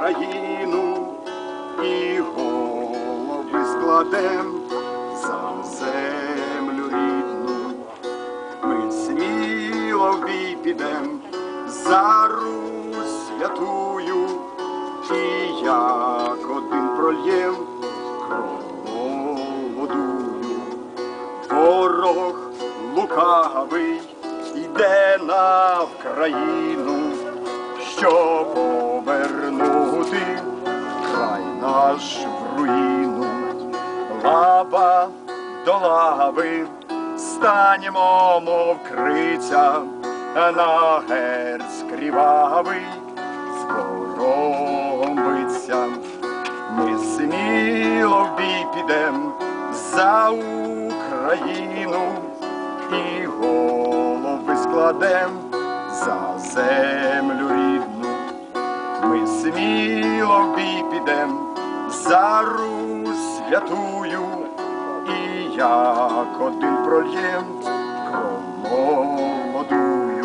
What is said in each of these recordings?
Україну і голови складем за землю рідну. Ми сміло підем за Русь святую, і як один прольєм кров. Ворог лукавий йде на Вкраїну, щоб повернути край наш в руїну. Лаба до лави станемо, мов криця, на герць крівавий з. Ми сміло в бій підем за Україну і голови складем за землю сміло в бій за Русь святую і як один прольєм кров молодую.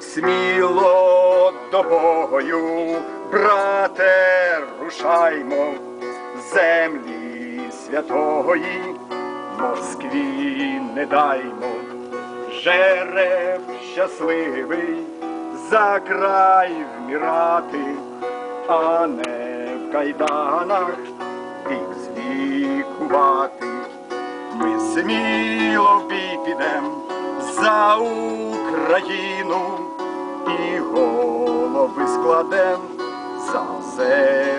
Сміло до бою, брате, рушаймо, землі святої, Москві не даймо, жереб щасливий, за край вмирати, а не в кайданах їх звікувати. Ми сміло в бій підем за Україну і голови складем за землю